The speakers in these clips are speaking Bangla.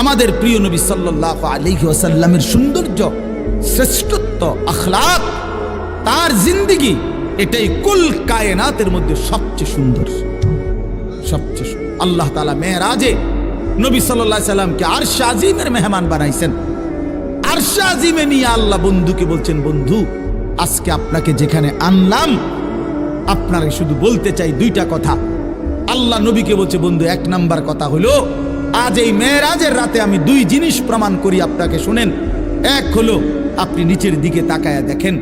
আমাদের প্রিয় নবী সাল্লাহ আলহি ওয়াসাল্লামের সৌন্দর্য, শ্রেষ্ঠত্ব, আখলাক, তার জিন্দিগি এটাই কুল কায়নাতের মধ্যে সবচেয়ে সুন্দর সবচেয়ে। আল্লাহ তালা মেয়েরাজে নবী সাল্লাহ সাল্লামকে আরশা আজিমের মেহমান বানাইছেন আরশা আজিমে নিয়ে আল্লাহ বন্ধুকে বলছেন, বন্ধু, আজকে আপনাকে যেখানে আনলাম, আপনাকে শুধু বলতে চাই দুইটা কথা আল্লাহ নবীকে বলছে, বন্ধু, এক নাম্বার কথা হলো আজ এই মেয়েরাজের রাতে আমি দুই জিনিস প্রমাণ করি আপনাকে, শুনেন। এক হলো, আপনি নিচের দিকে তাকায়া দেখেন,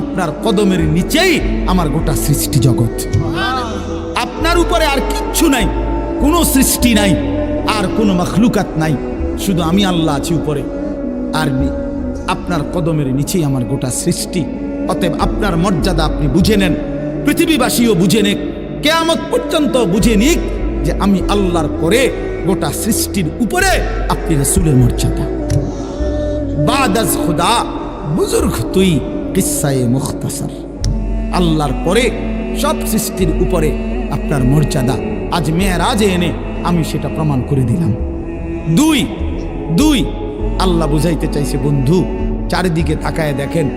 আপনার কদমের নিচেই আমার গোটা সৃষ্টি জগৎ। আপনার উপরে আর কিচ্ছু নাই, কোনো সৃষ্টি নাই, আর কোনো মখলুকাত নাই, শুধু আমি আল্লাহ আছি উপরে। আর আপনার কদমের নিচেই আমার গোটা সৃষ্টি, অতএব আপনার মর্যাদা আপনি বুঝে নেন, পৃথিবীবাসীও বুঝে নেক, কেয়ামত পর্যন্ত বুঝে নিক যে আমি আল্লাহর পরে গোটা সৃষ্টির উপরে আপনি রসুলের মর্যাদা। বাদাজ খুদা, বুজুর্গ তুই কিসায়ে মুখতাসার। আল্লাহর পরে সব সৃষ্টির উপরে আপনার মর্যাদা। আজ মেয়ের মেয়েরাজে এনে আমি সেটা প্রমাণ করে দিলাম। দুই দুই, আল্লাহ বুঝাইতে চাইছে বন্ধু, চারিদিকে তাকায় দেখেন,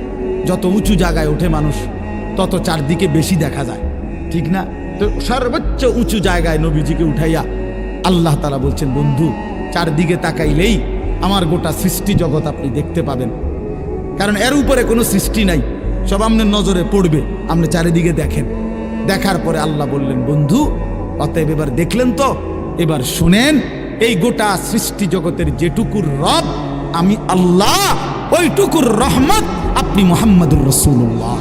যত উঁচু জায়গায় ওঠে মানুষ, তত চারদিকে বেশি দেখা যায়। ঠিক না? তো সর্বোচ্চ উঁচু জায়গায় নবীজিকে উঠাইয়া আল্লাহ তালা বলছেন, বন্ধু, চারদিকে তাকাইলেই আমার গোটা সৃষ্টি জগৎ আপনি দেখতে পাবেন। কারণ এর উপরে কোনো সৃষ্টি নাই, সব আপনার নজরে পড়বে, আপনি চারিদিকে দেখেন। দেখার পরে আল্লাহ বললেন, বন্ধু, অতএব এবার দেখলেন তো, এবার শুনেন, এই গোটা সৃষ্টি জগতের যেটুকুর রব, আমি আল্লাহ, ওইটুকুর রহমত, আপনি মোহাম্মদুর রসুল্লাহ